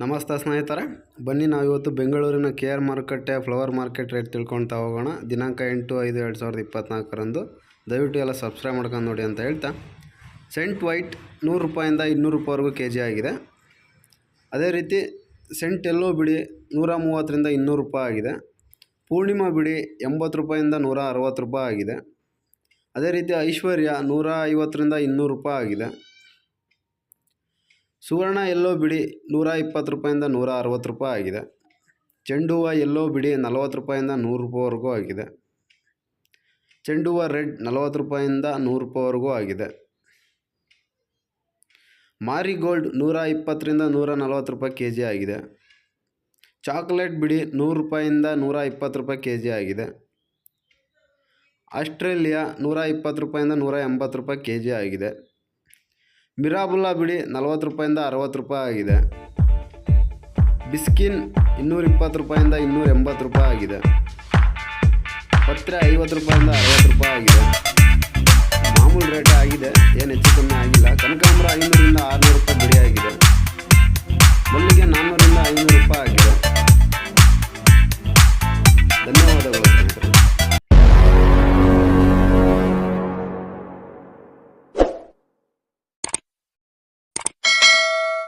ನಮಸ್ತೆ ಸ್ನೇಹಿತರೆ. ಬನ್ನಿ ನಾವು ಇವತ್ತು ಬೆಂಗಳೂರಿನ ಕೆ ಆರ್ ಮಾರುಕಟ್ಟೆ, ಫ್ಲವರ್ ಮಾರ್ಕೆಟ್ ರೇಟ್ ತಿಳ್ಕೊಳ್ತಾ ಹೋಗೋಣ. ದಿನಾಂಕ ಎಂಟು ಐದು ಎರಡು ಸಾವಿರದ ಇಪ್ಪತ್ತ್ನಾಲ್ಕರಂದು ದಯವಿಟ್ಟು ಎಲ್ಲ ಸಬ್ಸ್ಕ್ರೈಬ್ ಮಾಡ್ಕೊಂಡು ನೋಡಿ ಅಂತ ಹೇಳ್ತಾ. ಸೆಂಟ್ ವೈಟ್ ನೂರು ರೂಪಾಯಿಂದ ಇನ್ನೂರು ರೂಪಾಯಿವರೆಗೂ ಕೆ ಜಿ ಆಗಿದೆ. ಅದೇ ರೀತಿ ಸೆಂಟ್ ಎಲ್ಲೋ ಬಿಡಿ ನೂರ ಮೂವತ್ತರಿಂದ ಇನ್ನೂರು ರೂಪಾಯಿ ಆಗಿದೆ. ಪೂರ್ಣಿಮಾ ಬಿಡಿ ಎಂಬತ್ತು ರೂಪಾಯಿಂದ ನೂರ ಅರವತ್ತು ರೂಪಾಯಿ ಆಗಿದೆ. ಅದೇ ರೀತಿ ಐಶ್ವರ್ಯ ನೂರ ಐವತ್ತರಿಂದ ಇನ್ನೂರು ರೂಪಾಯಿ ಆಗಿದೆ. ಸುವರ್ಣ ಎಲ್ಲೋ ಬಿಡಿ ನೂರ ಇಪ್ಪತ್ತು ರೂಪಾಯಿಂದ ನೂರ ಅರವತ್ತು ರೂಪಾಯಿ ಆಗಿದೆ. ಚೆಂಡು ಹೂವು ಎಲ್ಲೋ ಬಿಡಿ ನಲವತ್ತು ರೂಪಾಯಿಂದ ನೂರು ರೂಪಾಯಿವರೆಗೂ ಆಗಿದೆ. ಚೆಂಡು ಹೂವು ರೆಡ್ ನಲವತ್ತು ರೂಪಾಯಿಂದ ನೂರು ರೂಪಾಯಿವರೆಗೂ ಆಗಿದೆ. ಮಾರಿಗೋಲ್ಡ್ ನೂರ ಇಪ್ಪತ್ತರಿಂದ ನೂರ ನಲವತ್ತು ರೂಪಾಯಿ ಕೆ ಜಿ ಆಗಿದೆ. ಚಾಕ್ಲೇಟ್ ಬಿಡಿ ನೂರು ರೂಪಾಯಿಂದ ನೂರ ಇಪ್ಪತ್ತು ರೂಪಾಯಿ ಕೆ ಜಿ ಆಗಿದೆ. ಆಸ್ಟ್ರೇಲಿಯಾ ನೂರ ಇಪ್ಪತ್ತು ರೂಪಾಯಿಂದ ನೂರ ಎಂಬತ್ತು ರೂಪಾಯಿ ಕೆ ಜಿ ಆಗಿದೆ. ಮಿರಾಬುಲ್ಲಾ ಬಿಡಿ ನಲ್ವತ್ತು ರೂಪಾಯಿಂದ ಅರವತ್ತು ರೂಪಾಯಿ ಆಗಿದೆ. ಬಿಸ್ಕಿನ್ ಇನ್ನೂರ ಇಪ್ಪತ್ತು ರೂಪಾಯಿಂದ ಇನ್ನೂರ ಎಂಬತ್ತು ರೂಪಾಯಿ ಆಗಿದೆ. ಪತ್ರೆ ಐವತ್ತು ರೂಪಾಯಿಂದ ಅರವತ್ತು ರೂಪಾಯಿ ಆಗಿದೆ. ಮಾಮೂಲು ರೇಟ್ ಆಗಿದೆ, ಏನು ಹೆಚ್ಚು ಕಮ್ಮಿ ಆಗಿಲ್ಲ. ಕನಕಾಂಬರ ಐನೂರಿಂದ ಆರುನೂರು ರೂಪಾಯಿ